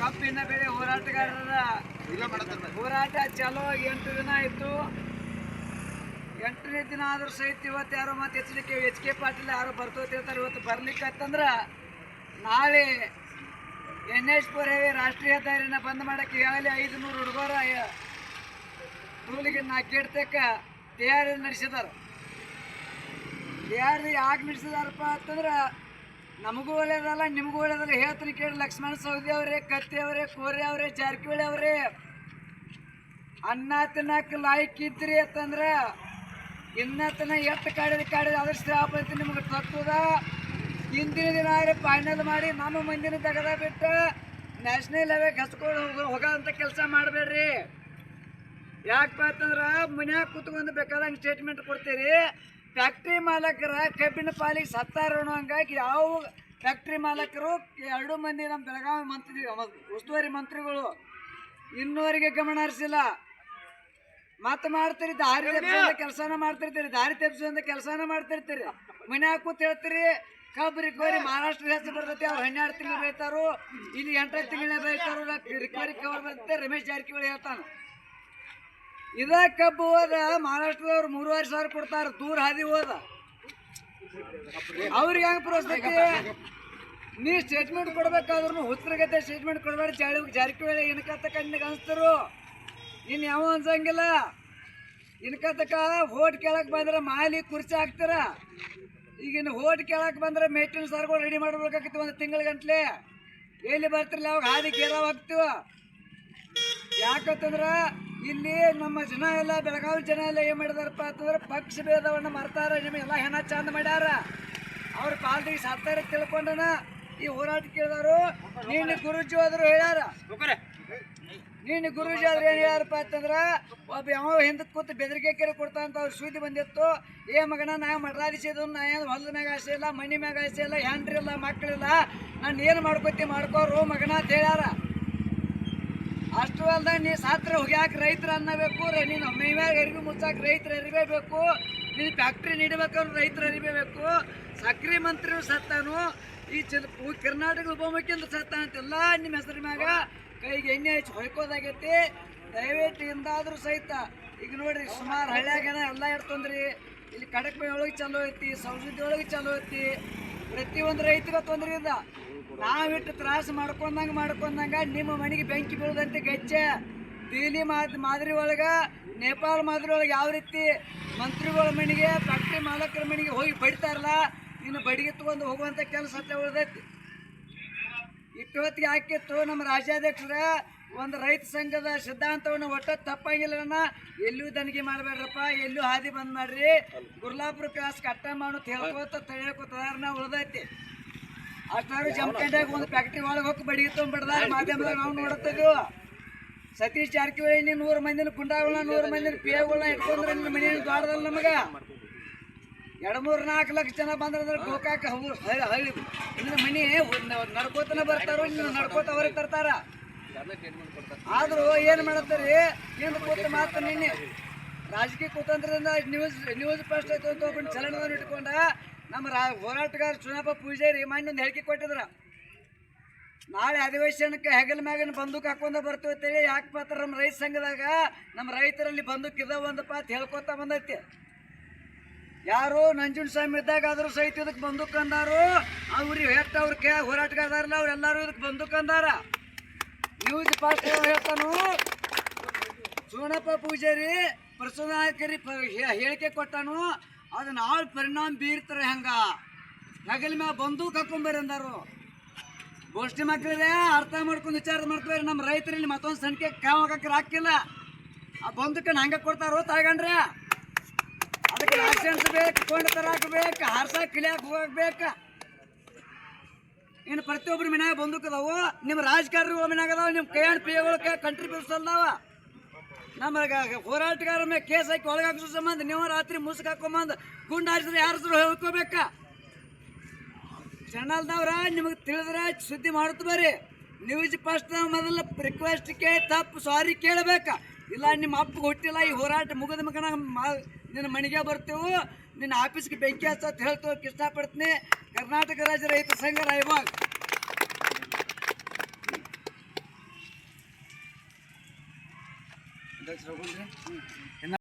ಕಬ್ಬಿನ ಬೆಳೆ ಹೋರಾಟಗಾರರ ಹೋರಾಟ ಚಲೋ ಎಂಟು ದಿನ ಇತ್ತು ಎಂಟನೇ ದಿನ ಆದರೂ ಸಹಿತ ಇವತ್ತು ಯಾರೋ ಮತ್ತೆ ಹೆಚ್ಚಲಿಕ್ಕೆ ಎಚ್ ಕೆ ಪಾಟೀಲ್ ಯಾರೋ ಬರ್ತೋತಿರ್ತಾರೆ ಇವತ್ತು ಬರ್ಲಿಕ್ಕೆ ಅಂತಂದ್ರೆ ನಾಳೆ ಎನ್ ಎಚ್ ಫೋರ್ ರಾಷ್ಟ್ರೀಯ ಹೆದ್ದಾರಿನ ಬಂದ್ ಮಾಡಕ್ಕೆ ಈಗಾಗಲೇ ಐದು ನೂರು ಹುಡುಗರ ನಾ ನಾಲ್ಕೇಡ್ತಕ್ಕ ತಯಾರಿ ನಡೆಸಿದಾರ. ತಯಾರಿ ಯಾಕೆ ನಡೆಸಿದಾರಪ್ಪ ಅಂತಂದ್ರೆ ನಮಗೂ ಒಳ್ಳೇದಲ್ಲ, ನಿಮಗೂ ಒಳ್ಳೇದಲ್ಲ. ಹೇಳ್ತೀನಿ ಕೇಳಿ, ಲಕ್ಷ್ಮಣ ಸೌದಿ ಅವರೇ, ಕತ್ತಿ ಅವರೇ, ಕೋರೆ ಅವರೇ, ಜಾರಕಿಹೊಳಿ ಅವರೇ. ಅನ್ನ ತಿನ್ನಕ್ಕೆ ಲಾಯ್ಕ್ ಇದ್ರಿ ಅಂತಂದ್ರೆ, ಇನ್ನ ತನ ಎಷ್ಟು ಕಾಡಿದ ಕಾಡಿದ ಅದಷ್ಟು ಐತಿ ನಿಮಗೆ ತತ್ತದ ಹಿಂದಿನ ದಿನ ಆದರೆ ಫೈನಲ್ ಮಾಡಿ ನಮ್ಮ ಮಂದಿನ ತೆಗೆದ ಬಿಟ್ಟು ನ್ಯಾಷನಲ್ ಲೆವೆಲ್ ಹಚ್ಕೊಂಡು ಹೋಗ ಹೋಗ ಅಂತ ಕೆಲಸ ಮಾಡಬೇಡ್ರಿ. ಯಾಕಪ್ಪ ಅಂತಂದ್ರೆ, ಮನ್ಯಾಗ ಕೂತ್ಕೊಂಡು ಬೇಕಾದಂಗೆ ಸ್ಟೇಟ್ಮೆಂಟ್ ಕೊಡ್ತೀರಿ. ಫ್ಯಾಕ್ಟ್ರಿ ಮಾಲಕರ ಕಬ್ಬಿನ ಪಾಲಿಗೆ ಸತ್ತಾರ ಹಂಗಾಗಿ ಯಾವ ಫ್ಯಾಕ್ಟ್ರಿ ಮಾಲಕರು ಎರಡು ಮಂದಿ ನಮ್ಮ ಬೆಳಗಾವಿ ಮಂತ್ರಿ ಉಸ್ತುವಾರಿ ಮಂತ್ರಿಗಳು ಇನ್ನೂವರೆಗೆ ಗಮನ ಹರಿಸಿಲ್ಲ. ಮತ್ತೆ ಮಾಡ್ತೀರಿ ದಾರಿ ತಪ್ಪಿಸುವಂತ ಕೆಲಸನ ಮಾಡ್ತಿರ್ತೀರಿ ದಾರಿ ತಪ್ಪಿಸುವಂತ ಕೆಲಸನ ಮಾಡ್ತಿರ್ತೀರಿ. ಮನ್ಯಾಗ ಕೂತ್ ಹೇಳ್ತೀರಿ ಕಬ್ಬು ರಿಕವರಿ ಮಹಾರಾಷ್ಟ್ರ ಹೆಸರು ಬರ್ತೈತಿ ಅವ್ರು ಹನ್ನೆರಡು ತಿಂಗಳು ಬೆಳಿತಾರು ಇಲ್ಲಿ ಎಂಟು ತಿಂಗಳೇ ಬೆಳಿತಾರು ರಿಕವರಿ ಕವರ್ ಬರ್ತೈತೆ ರಮೇಶ್ ಜಾರಕಿಹೊಳಿ ಹೇಳ್ತಾನೆ. ಇದ ಕಬ್ಬು ಹೋದ ಮಹಾರಾಷ್ಟ್ರದವ್ರು ಮೂರುವರೆ ಸಾವಿರ ಕೊಡ್ತಾರ, ದೂರ ಹಾದಿ ಹೋದ. ಅವ್ರಿಗೆ ಹೆಂಗ್ ಪ್ರೋತ್ಸಾಹ ನೀ ಸ್ಟೇಟ್ಮೆಂಟ್ ಕೊಡ್ಬೇಕಾದ್ರು ಹುತ್ತರಗತೆ ಸ್ಟೇಟ್ಮೆಂಟ್ ಕೊಡಬೇಡ ಜಾರಿ ಜಾರಕಿಹೊಳಿ ಇನ್ಕತ್ತ ಕಣ್ಣಿಗೆ ಅನ್ಸ್ತಾರು ಇನ್ನು ಯಾವ ಅನ್ಸಂಗಿಲ್ಲ. ಇನ್ಕತ್ತಕ ಓಟ್ ಕೇಳಕ್ ಬಂದ್ರೆ ಮಾಲಿ ಕುರ್ಚಿ ಹಾಕ್ತಾರ. ಈಗಿನ ಓಟ್ ಕೇಳಕ್ ಬಂದ್ರೆ ಮೇಟಿನ ಸರ್ಗಳು ರೆಡಿ ಮಾಡ್ಬೇಕಾಗಿತ್ತು ಒಂದು ತಿಂಗಳ ಗಂಟ್ಲೆ. ಎಲ್ಲಿ ಬರ್ತಿರ್ಲಿ? ಅವಾಗ ಹಾದಿ ಕೇರ ಹಾಕ್ತೀವ ಯಾಕಂತಂದ್ರ ಇಲ್ಲಿ ನಮ್ಮ ಜನ ಎಲ್ಲ ಬೆಳಗಾವಿ ಜನ ಎಲ್ಲ ಏನು ಮಾಡಿದಾರಪ್ಪ ಅಂತಂದ್ರೆ ಪಕ್ಷ ಭೇದವನ್ನ ಮರ್ತಾರ ನಿಮಗೆಲ್ಲ ಹೆಣ ಚಂದ ಮಾಡ್ಯಾರ. ಅವ್ರ ಪಾಲಿಗೆ ಸತ್ತಾರೆ ತಿಳ್ಕೊಂಡನ ಈ ಹೋರಾಟ ಕೇಳಿದಾರು ನೀನು ಗುರುಜಿ ಹೋದ್ರು ಹೇಳ್ಯಾರ. ನೀನು ಗುರುಜಿ ಆದ್ರೆ ಏನು ಹೇಳ್ಯಾರಪ್ಪ ಅಂತಂದ್ರೆ ಒಬ್ಬ ಯಾವ ಹಿಂದಕ್ಕೆ ಕೂತು ಬೆದರಿಕೆ ಕೇಳಿ ಕೊಡ್ತಾ ಅಂತ ಅವ್ರ ಸುದ್ದಿ ಬಂದಿತ್ತು. ಏ ಮಗನ ನಾ ಮಡ್ರಾದಿಸಿದ್ದು ನಾ ಏನು ಹೊಲದ ಮ್ಯಾಗ ಆಸೆ ಇಲ್ಲ ಮಣ್ಣಿ ಮ್ಯಾಗ ಆಸೆ ಇಲ್ಲ ಹೆಂಡ್ರಿಲ್ಲ ಮಕ್ಕಳಿಲ್ಲ ನಾನು ಏನು ಮಾಡ್ಕೊತಿ ಮಾಡ್ಕೋರು ಮಗನ ಅಂತ ಹೇಳ್ಯಾರ. ಅಷ್ಟು ಅಲ್ದ ನೀ ಸಾತ್ರ ಹೋಗ್ಯಾಕ ರೈತರ ಅನ್ನಬೇಕು ನೀನು ಮೈಮ್ಯಾಗ ಅರಿವಿ ಮುಚ್ಚಾಕ ರೈತರ ಅರಿಬೇಕು ನೀನು ಫ್ಯಾಕ್ಟ್ರಿ ನೀಡಬೇಕಂದ್ರೆ ರೈತರ ಅರಿಬೇಕು ಸಕ್ರೆ ಮಂತ್ರಿ ಸತ್ತಾನು, ಈ ಚಿಲ್ ಕರ್ನಾಟಕ ಕರ್ನಾಟಕದ ಉಪಮುಖ್ಯಮಂತ್ರಿ ಸತ್ತಾನಂತೆಲ್ಲ ನಿಮ್ಮ ಹೆಸರು ಮ್ಯಾಗ ಕೈಗೆ ಎಣ್ಣೆ ಹಚ್ಚಿ ಹೊಯ್ಕೋದಾಗೈತಿ. ದಯವಿಟ್ಟು ಇಂದಾದ್ರೂ ಸಹಿತ, ಈಗ ನೋಡ್ರಿ ಸುಮಾರು ಹಳ್ಳ್ಯಾಗನ ಎಲ್ಲ ಇರ್ತಂದ್ರಿ ಇಲ್ಲಿ ಕಡಕ್ಮೆ ಒಳಗೆ ಚಲೋ ಐತಿ ಸೌಷಧಿ ಒಳಗೆ ಚಲೋ ಐತಿ. ಪ್ರತಿಯೊಂದು ರೈತರ ತೊಂದರೆ ನಾವಿಟ್ಟು ತ್ರಾಸ ಮಾಡ್ಕೊಂಡಂಗ ಮಾಡ್ಕೊಂಡಂಗ ನಿಮ್ಮ ಮನೆಗೆ ಬೆಂಕಿ ಬೀಳದಂತೆ ಗೆಜ್ಜೆ. ದೀಲಿ ಮಾದ್ ಮಾದರಿ ಒಳಗ, ನೇಪಾಳ ಮಾದರಿ ಒಳಗೆ ಯಾವ ರೀತಿ ಮಂತ್ರಿಗಳ ಮನೆಗೆ ಫ್ಯಾಕ್ಟ್ರಿ ಮಾಲಕರ ಮನೆಗೆ ಹೋಗಿ ಬಡಿತಾರಲ್ಲ, ಇನ್ನು ಬಡಿಗೆ ತಗೊಂಡು ಹೋಗುವಂತ ಕೆಲಸ ಅಷ್ಟೇ ಉಳ್ದೈತಿ. ಇಷ್ಟೊತ್ತಿಗೆ ಹಾಕಿತ್ತು ನಮ್ಮ ರಾಜ್ಯಾಧ್ಯಕ್ಷರ, ಒಂದು ರೈತ ಸಂಘದ ಸಿದ್ಧಾಂತವನ್ನು ಒಟ್ಟ ತಪ್ಪಂಗಿಲ್ಲ ಎಲ್ಲೂ ದನಿಗೆ ಮಾಡಬೇಡ್ರಪ್ಪ ಎಲ್ಲೂ ಹಾದಿ ಬಂದ್ ಮಾಡ್ರಿ. ಗುರ್ಲಾಪುರ ಕ್ಲಾಸ್ ಕಟ್ಟ ಮಾಡೋದು ಹೇಳ್ಕೋತ ತಯಾರನ್ನ ಉಳ್ದೈತಿ. ಅಷ್ಟಾರು ಜಮಖಂಡಾಗ ಒಂದು ಫ್ಯಾಕ್ಟ್ರಿ ಒಳಗೆ ಹೋಗಿ ಬಡಿಗೆ ತೊಗೊಂಡ್ಬಿಡ್ದಾರ. ಮಾಧ್ಯಮದಾಗ ನಾವು ನೋಡುತ್ತಿದ್ವು ಸತೀಶ್ ಜಾರಕಿಹೊಳಿ ನೀನು ನೂರು ಮಂದಿನ ಗುಂಡಾಗಳನ್ನ ನೂರು ಮಂದಿನ ಪಿಯಾಗಳನ್ನ ಇಟ್ಕೊಂಡ್ರೆ ನಿನ್ನ ಮನೆ ದ್ವಾರದಲ್ಲಿ ನಮಗೆ? ಎರಡು ಮೂರು ನಾಲ್ಕು ಲಕ್ಷ ಜನ ಬಂದ್ರೆ ಗೋಕಾಕ ಹಳ್ಳಿ ಇನ್ನು ಮನೆ ನಡ್ಕೋತನ ಬರ್ತಾರೋ, ನಿನ್ನ ನಡ್ಕೋತ ಅವ್ರಿಗೆ ತರ್ತಾರ? ಆದ್ರೂ ಏನು ಮಾಡತ್ತಾರೆ? ಹಿಂದ್ ಕೂತ ಮಾತು ನಿನ್ನೆ. ರಾಜಕೀಯ ಕುತಂತ್ರದಿಂದ ನ್ಯೂಸ್ ನ್ಯೂಸ್ ಫಸ್ಟ್ ಆಯ್ತು ಅಂತ ಒಬ್ಬ ಚಲನವನ್ನು ಇಟ್ಕೊಂಡ ನಮ್ಮ ರಾ, ಹೋರಾಟಗಾರ ಚುನಾಪ ಪೂಜಾರಿ ಮಾನ್ಯೊಂದು ಹೇಳಿಕೆ ಕೊಟ್ಟಿದ್ರ. ನಾಳೆ ಅಧಿವೇಶನಕ್ಕೆ ಹೆಗಲ ಮ್ಯಾಗನ ಬಂದೂಕ್ ಹಾಕೊಂಡ ಬರ್ತೀವಿ ಅಂತೇಳಿ ಯಾಕೆ ಪಾತ್ರ ನಮ್ಮ ರೈತ ಸಂಘದಾಗ ನಮ್ಮ ರೈತರಲ್ಲಿ ಬಂದೂಕ್ ಇದಾವಂದಪ್ಪ ಅಂತ ಹೇಳ್ಕೊತಾ ಬಂದೈತಿ. ಯಾರು ನಂಜುಂಡ ಸ್ವಾಮಿ ಇದ್ದಾಗ ಆದರೂ ಸಹಿತ ಇದಕ್ಕೆ ಬಂದೂಕ್ ಅಂದಾರು ಅವ್ರಿಗೆ ಹೇಳ್ತಾ ಅವ್ರ ಕೇ ಹೋರಾಟಗಾರಲ್ಲ ಅವ್ರೆಲ್ಲರೂ ಇದಕ್ಕೆ ಬಂದೂಕ್ ಅಂದಾರ. ನ್ಯೂಸ್ ಪಾಸ್ಟ್ ಹೇಳ್ತಾನು? ಸೋನಪ್ಪ ಪೂಜಾರಿ ಪ್ರಸನ್ನ ಹೇಳಿಕೆ ಕೊಟ್ಟಾನು? ಅದನ್ನ ಆಳ್ ಪರಿಣಾಮ ಬೀರ್ತಾರೆ ಹಂಗ? ನಗಲ್ ಮ್ಯಾಗ ಬಂದೂಕ್ ಹಾಕೊಂಬರಿ ಅಂದಾರು. ಗೋಷ್ಠಿ ಮಕ್ಕಳಿದೆ ಅರ್ಥ ಮಾಡ್ಕೊಂಡು ವಿಚಾರ ಮಾಡ್ತಾರೆ ನಮ್ಮ ರೈತರಲ್ಲಿ ಮತ್ತೊಂದು ಸಂಖ್ಯೆ ಕಾವಕ್ಕೆ ಹಾಕಿಲ್ಲ. ಆ ಬಂದೂಕನ್ನ ಹಂಗ ಕೊಡ್ತಾರೋ ತಾಯ್ಗಂಡ್ರೆ ಅದಕ್ಕೆ ಲೈಸೆನ್ಸ್ ಬೇಕು ಕೊಂಡ ತರಾಕ ಬೇಕು ಕಿಳಿಯಾಕ ಹೋಗ್ಬೇಕು. ಇನ್ನು ಪ್ರತಿಯೊಬ್ಬರ ಮನ್ಯಾಗ ಬಂದೂಕ್ ಅದಾವು. ನಿಮ್ಮ ರಾಜಕಾರಣಿಗಳ ಮನ್ಯಾಗದಾವ ನಿಮ್ಮ ನಿಮ್ಮ ಹಣ್ಣು ಪಿಯಗಳ ಕೈ ಕಂಟ್ರಿ ಗ- ಹೋರಾಟಗಾರ ಮೇಲೆ ಕೇಸ್ ಹಾಕಿ ಒಳಗೆ ಹಾಕಿಸೋ ಸಂಬಂಧ, ನೀವು ರಾತ್ರಿ ಮುಸುಕ್ ಹಾಕೊಂಬಂದು ಗುಂಡ ಹಾರಿಸಿದ್ರೆ ಯಾರು ಹೇಳ್ಕೋಬೇಕ? ಚಾನಲ್ದವ್ರ ನಿಮಗೆ ತಿಳಿದ್ರೆ ಸುದ್ದಿ ಮಾಡುತ್ತ ಬರ್ರಿ. ನ್ಯೂಸ್ ಫಸ್ಟ್ ಮೊದಲ ರಿಕ್ವೆಸ್ಟ್ ಕೇಳಿ ತಪ್ಪು ಸಾರಿ ಕೇಳಬೇಕ. ಇಲ್ಲ, ನಿಮ್ಮ ಅಪ್ಪ ಹುಟ್ಟಿಲ್ಲ, ಈ ಹೋರಾಟ ಮುಗಿದ ಮಗನ ನಿನ್ನ ಮನೆಗೆ ಬರ್ತೇವು. ನಿನ್ನ ಆಫೀಸ್ಗೆ ಬೆಂಕಿ ಹಚ್ಚ ಹೇಳ್ತೇವೆ ಇಷ್ಟಪಡ್ತೀನಿ ಕರ್ನಾಟಕ ರಾಜ್ಯ ರೈತ ಸಂಘ, ರಾಯಬಾಗ್. என்ன